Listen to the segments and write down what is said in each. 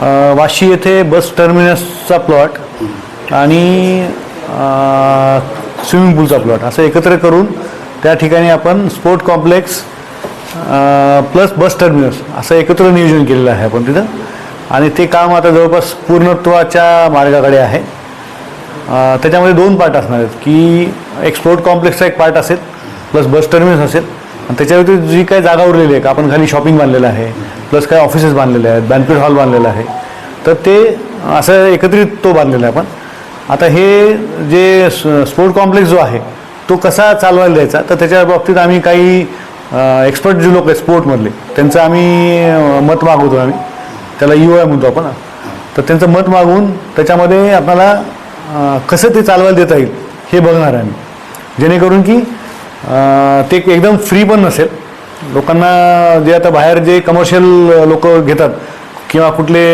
वाशी येथे बस टर्मिनसचा प्लॉट आणि स्विमिंग पूलचा प्लॉट असं एकत्र करून त्या ठिकाणी आपण sport complex plus bus terminus असं एकत्र नियोजन केलेलं आहे आपण तिथं. आणि ते काम आता जवळपास पूर्णत्वाच्या मार्गाकडे आहे. त्याच्यामध्ये दोन पार्ट असणार आहेत की एक स्पोर्ट कॉम्प्लेक्सचा एक पार्ट असेल प्लस बस टर्मिनस असेल. आणि त्याच्या व्यतिरिक्त जी काही जागा उरलेली आहे का आपण खाली शॉपिंग बांधलेलं आहे प्लस काही ऑफिसेस बांधलेले आहेत बँकेट हॉल बांधलेला आहे तर ते असं एकत्रित तो बांधलेला आहे आपण. आता हे जे स्पोर्ट कॉम्प्लेक्स जो आहे तो कसा चालवायला द्यायचा? तर त्याच्या बाबतीत आम्ही काही एक्सपर्ट जे लोक आहेत स्पोर्टमधले त्यांचं आम्ही मत मागवतो आम्ही. त्याला यू आय म्हणतो आपण. तर त्यांचं मत मागवून त्याच्यामध्ये आपल्याला कसं ते चालवायला देता येईल हे बघणार आहे आम्ही. जेणेकरून की ते एकदम फ्री पण नसेल. लोकांना जे आता बाहेर जे कमर्शियल लोक घेतात किंवा कुठले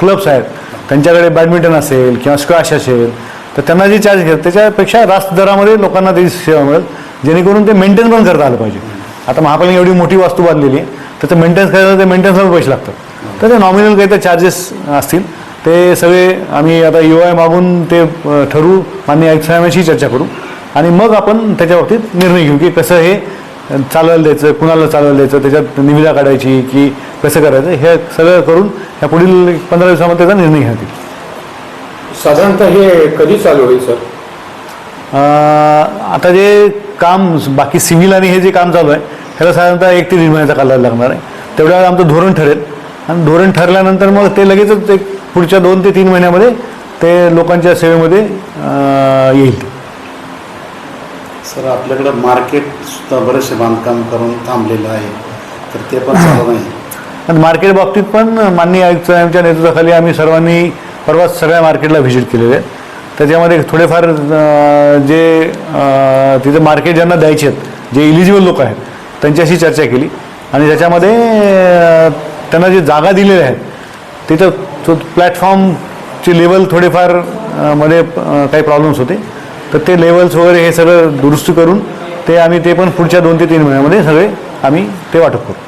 क्लब्स आहेत त्यांच्याकडे बॅडमिंटन असेल किंवा स्क्वॅश असेल तर त्यांना जे चार्ज घेतात त्याच्यापेक्षा रास्त दरामध्ये लोकांना त्याची सेवा मिळेल. जेणेकरून ते मेंटेन पण करता आलं पाहिजे. आता महापालिका एवढी मोठी वास्तू बांधलेली आहे त्याचं मेंटेनन्स करायला ते मेंटेनन्सला पैसे लागतात. तर ते नॉमिनल काही तर चार्जेस असतील. ते सगळे आम्ही आता यू आय मागून ते ठरवू मान्य आयुक्त साहेबांशी चर्चा करू. आणि मग आपण त्याच्या बाबतीत निर्णय घेऊ की कसं हे चालवायला द्यायचं कुणाला चालवायला द्यायचं त्याच्यात निविदा काढायची की कसं करायचं हे सगळं करून ह्या पुढील पंधरा दिवसामध्ये त्याचा निर्णय घेण्यात येईल. साधारणतः हे कधी चालू होईल सर? आता जे काम बाकी सिव्हिल आणि हे जे काम चालू आहे ह्याला साधारणतः एक ते दीड महिन्याचा कालावधी लागणार आहे. तेवढ्या वेळा आमचं धोरण ठरेल. आणि धोरण ठरल्यानंतर मग ते लगेचच एक पुढच्या दोन ते तीन महिन्यामध्ये ते लोकांच्या सेवेमध्ये येईल. सर आपल्याकडं मार्केटसुद्धा बरेचसे बांधकाम करून थांबलेलं आहे. तर ते पण चालू नाही. आणि मार्केट बाबतीत पण माननीय आयुक्त साहेबांच्या नेतृत्वाखाली आम्ही सर्वांनी परवाच सगळ्या मार्केटला व्हिजिट केलेले आहे त्याच्यामध्ये थोडेफार जे तिथं तिथे मार्केट ज्यांना द्यायचे आहेत जे इलिजिबल लोक आहेत त्यांच्याशी चर्चा केली. आणि त्याच्यामध्ये त्यांना जे जागा दिलेल्या आहेत तिथं तो प्लॅटफॉर्मची लेवल थोडेफारमध्ये काही प्रॉब्लेम्स होते. तर ते लेवल्स वगैरे हे सगळं दुरुस्त करून ते आम्ही ते पण पुढच्या दोन ते तीन महिन्यामध्ये सगळे आम्ही ते वाटप करू.